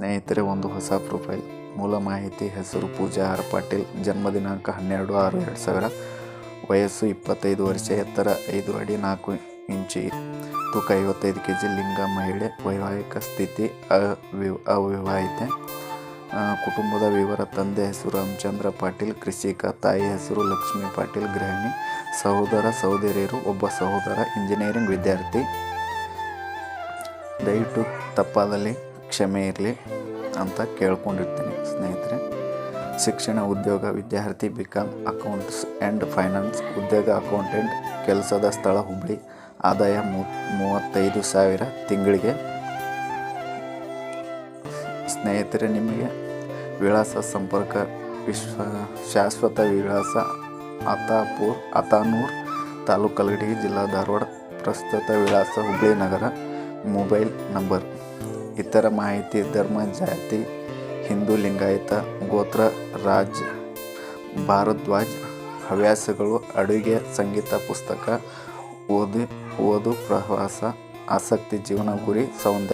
ಸ್ನೇಹಿತರೆ, ಒಂದು ಹೊಸ ಪ್ರೊಫೈಲ್. ಮೂಲ ಮಾಹಿತಿ, ಹೆಸರು, ಪೂಜಾ ಆರ್ ಪಾಟೀಲ್ ಜನ್ಮ ದಿನಾಂಕ ಹನ್ನೆರಡು ಆರು ಎರಡು ಸಾವಿರ, ವಯಸ್ಸು ಇಪ್ಪತ್ತೈದು ವರ್ಷ, ಎತ್ತರ ಐದು ಅಡಿ ನಾಲ್ಕು ಇಂಚಿ, ತೂಕ ಐವತ್ತೈದು ಕೆ ಜಿ ಲಿಂಗ, ಮಹಿಳೆ, ವೈವಾಹಿಕ ಸ್ಥಿತಿ ಅವಿ ಅವಿವಾಹಿತೆ ಕುಟುಂಬದ ವಿವರ, ತಂದೆ ಹೆಸರು ರಾಮಚಂದ್ರ ಪಾಟೀಲ್, ಕೃಷಿಕ, ತಾಯಿ ಹೆಸರು ಲಕ್ಷ್ಮೀ ಪಾಟೀಲ್, ಗೃಹಿಣಿ, ಸಹೋದರ, ಸಹೋದರಿಯರು, ಒಬ್ಬ ಸಹೋದರ, ಇಂಜಿನಿಯರಿಂಗ್ ವಿದ್ಯಾರ್ಥಿ. ದಯವಿಟ್ಟು ತಪ್ಪಾದಲ್ಲಿ ಕ್ಷಮೆ ಇರಲಿ ಅಂತ ಕೇಳ್ಕೊಂಡಿರ್ತೀನಿ ಸ್ನೇಹಿತರೆ. ಶಿಕ್ಷಣ ಉದ್ಯೋಗ ವಿದ್ಯಾರ್ಥಿ ಬಿಕಾಮ್ ಅಕೌಂಟ್ಸ್ ಆ್ಯಂಡ್ ಫೈನಾನ್ಸ್ ಉದ್ಯೋಗ ಅಕೌಂಟೆಂಟ್ ಕೆಲಸದ ಸ್ಥಳ ಹುಬ್ಬಳ್ಳಿ ಆದಾಯ ಮೂ, ಮೂವತ್ತೈದು ಸಾವಿರ ತಿಂಗಳಿಗೆ. ಸ್ನೇಹಿತರೆ, ನಿಮಗೆ ವಿಳಾಸ ಸಂಪರ್ಕ, ವಿಶ್ವ, ಶಾಶ್ವತ ವಿಳಾಸ, ಅತಾಪುರ್, ಅತಾನೂರ್ ತಾಲೂಕು ಕಲಗಡಿ ಜಿಲ್ಲಾ ಧಾರವಾಡ, ಪ್ರಸ್ತುತ ವಿಳಾಸ ಹುಬ್ಬಳ್ಳಿ ನಗರ, ಮೊಬೈಲ್ ನಂಬರ್. ಇತರ ಮಾಹಿತಿ, ಧರ್ಮ, ಜಾತಿ, ಹಿಂದೂ, ಲಿಂಗಾಯತ, ಗೋತ್ರ, ರಾಜ್, ಭಾರದ್ವಾಜ್, ಹವ್ಯಾಸಗಳು, ಅಡುಗೆ, ಸಂಗೀತ, ಪುಸ್ತಕ, ಓದು ಓದು, ಪ್ರವಾಸ, ಆಸಕ್ತಿ, ಜೀವನ, ಗುರಿ, ಸೌಂದರ್ಯ.